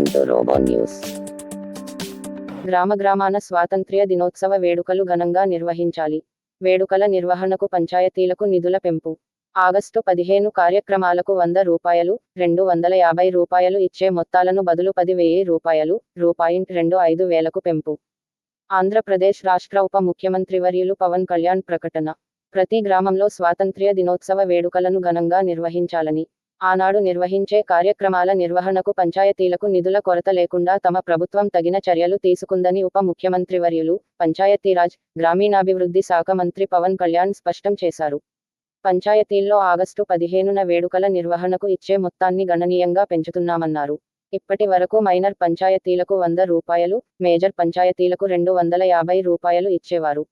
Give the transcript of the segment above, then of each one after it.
Welcome to robo news. గ్రామ గ్రామాన స్వాతంత్ర్య దినోత్సవ వేడుకలు ఘనంగా నిర్వహించాలి. వేడుకల నిర్వహణకు పంచాయతీలకు నిధుల పెంపు. ఆగస్టు పదిహేను కార్యక్రమాలకు వంద రూపాయలు రెండు వందల యాభై రూపాయలు ఇచ్చే మొత్తాలను బదులు పది వెయ్యి రూపాయలు రూపాయింట్ రెండు ఐదు వేలకు పెంపు. ఆంధ్రప్రదేశ్ రాష్ట్ర ఉప ముఖ్యమంత్రి వర్యులు పవన్ కళ్యాణ్ ప్రకటన. ప్రతి గ్రామంలో స్వాతంత్ర్య దినోత్సవ వేడుకలను ఘనంగా నిర్వహించాలని. ఆనాడు నిర్వహించే కార్యక్రమాల నిర్వహణకు పంచాయతీలకు నిధుల కొరత లేకుండా తమ ప్రభుత్వం తగిన చర్యలు తీసుకుందని ఉప ముఖ్యమంత్రి వర్యులు పంచాయతీరాజ్ గ్రామీణాభివృద్ధి శాఖ మంత్రి పవన్ కళ్యాణ్ స్పష్టం చేశారు. పంచాయతీల్లో ఆగస్టు పదిహేనున వేడుకల నిర్వహణకు ఇచ్చే మొత్తాన్ని గణనీయంగా పెంచుతున్నామన్నారు. ఇప్పటి వరకు మైనర్ పంచాయతీలకు వంద రూపాయలు మేజర్ పంచాయతీలకు రెండు వందల యాభై రూపాయలు ఇచ్చేవారు.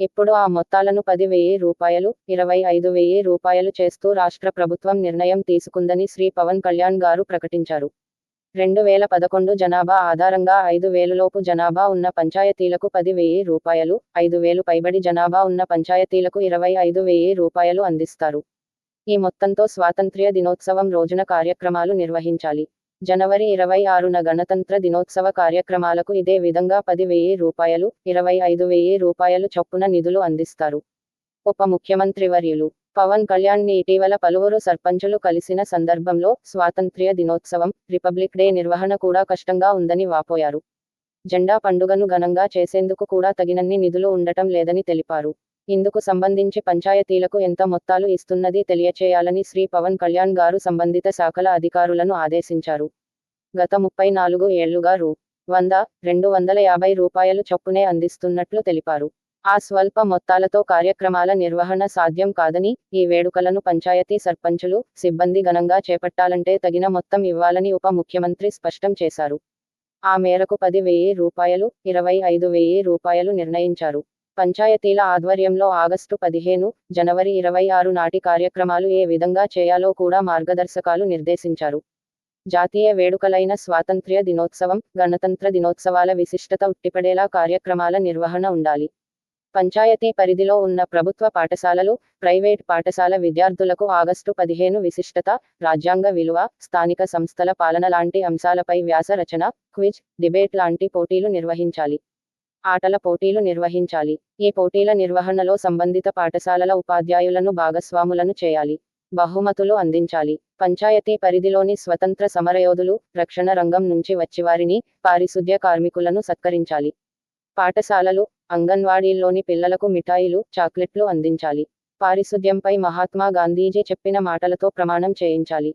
ఇప్పుడు ఆ మొత్తాలను పది వెయ్యి రూపాయలు ఇరవై ఐదు వెయ్యి రూపాయలు చేస్తూ రాష్ట్ర ప్రభుత్వం నిర్ణయం తీసుకుందని శ్రీ పవన్ కళ్యాణ్ గారు ప్రకటించారు. రెండు వేల పదకొండు జనాభా ఆధారంగా ఐదు వేలులోపు జనాభా ఉన్న పంచాయతీలకు పది వెయ్యి రూపాయలు ఐదు వేలు పైబడి జనాభా ఉన్న పంచాయతీలకు ఇరవై ఐదు వెయ్యి రూపాయలు అందిస్తారు. ఈ మొత్తంతో స్వాతంత్ర్య దినోత్సవం రోజున కార్యక్రమాలు నిర్వహించాలి. జనవరి ఇరవై ఆరున గణతంత్ర దినోత్సవ కార్యక్రమాలకు ఇదే విధంగా పది వెయ్యి రూపాయలు ఇరవై ఐదు వెయ్యి రూపాయలు చొప్పున నిధులు అందిస్తారు. ఉప ముఖ్యమంత్రి వర్యులు పవన్ కళ్యాణ్ని ఇటీవల పలువురు సర్పంచులు కలిసిన సందర్భంలో స్వాతంత్ర్య దినోత్సవం రిపబ్లిక్ డే నిర్వహణ కూడా కష్టంగా ఉందని వాపోయారు. జెండా పండుగను ఘనంగా చేసేందుకు కూడా తగినన్ని నిధులు ఉండటం లేదని తెలిపారు. ఇందుకు సంబంధించి పంచాయతీలకు ఎంత మొత్తాలు ఇస్తున్నది తెలియచేయాలని శ్రీ పవన్ కళ్యాణ్ గారు సంబంధిత శాఖల అధికారులను ఆదేశించారు. గత ముప్పై నాలుగు ఏళ్ళుగా రూ. వంద రెండు వందల యాభై రూపాయలు చొప్పునే అందిస్తున్నట్లు తెలిపారు. ఆ స్వల్ప మొత్తాలతో కార్యక్రమాల నిర్వహణ సాధ్యం కాదని ఈ వేడుకలను పంచాయతీ సర్పంచులు సిబ్బంది ఘనంగా చేపట్టాలంటే తగిన మొత్తం ఇవ్వాలని ఉప ముఖ్యమంత్రి స్పష్టం చేశారు. ఆ మేరకు పది వెయ్యి రూపాయలు ఇరవై ఐదు వెయ్యి రూపాయలు నిర్ణయించారు. పంచాయతీల ఆధ్వర్యంలో ఆగస్టు పదిహేను జనవరి ఇరవై ఆరు నాటి కార్యక్రమాలు ఏ విధంగా చేయాలో కూడా మార్గదర్శకాలు నిర్దేశించారు. జాతీయ వేడుకలైన స్వాతంత్ర్య దినోత్సవం గణతంత్ర దినోత్సవాల విశిష్టత ఉట్టిపడేలా కార్యక్రమాల నిర్వహణ ఉండాలి. పంచాయతీ పరిధిలో ఉన్న ప్రభుత్వ పాఠశాలలు ప్రైవేట్ పాఠశాల విద్యార్థులకు ఆగస్టు పదిహేను విశిష్టత రాజ్యాంగ విలువ స్థానిక సంస్థల పాలన లాంటి అంశాలపై వ్యాస రచన క్విజ్ డిబేట్ లాంటి పోటీలు నిర్వహించాలి. ఆటల పోటీలు నిర్వహించాలి. ఈ పోటీల నిర్వహణలో సంబంధిత పాఠశాలల ఉపాధ్యాయులను భాగస్వాములను చేయాలి. బహుమతులు అందించాలి. పంచాయతీ పరిధిలోని స్వతంత్ర సమరయోధులు రక్షణ రంగం నుంచి వచ్చివారిని పారిశుద్ధ్య కార్మికులను సత్కరించాలి. పాఠశాలలు అంగన్వాడీల్లోని పిల్లలకు మిఠాయిలు చాక్లెట్లు అందించాలి. పారిశుద్ధ్యంపై మహాత్మా గాంధీజీ చెప్పిన మాటలతో ప్రమాణం చేయించాలి.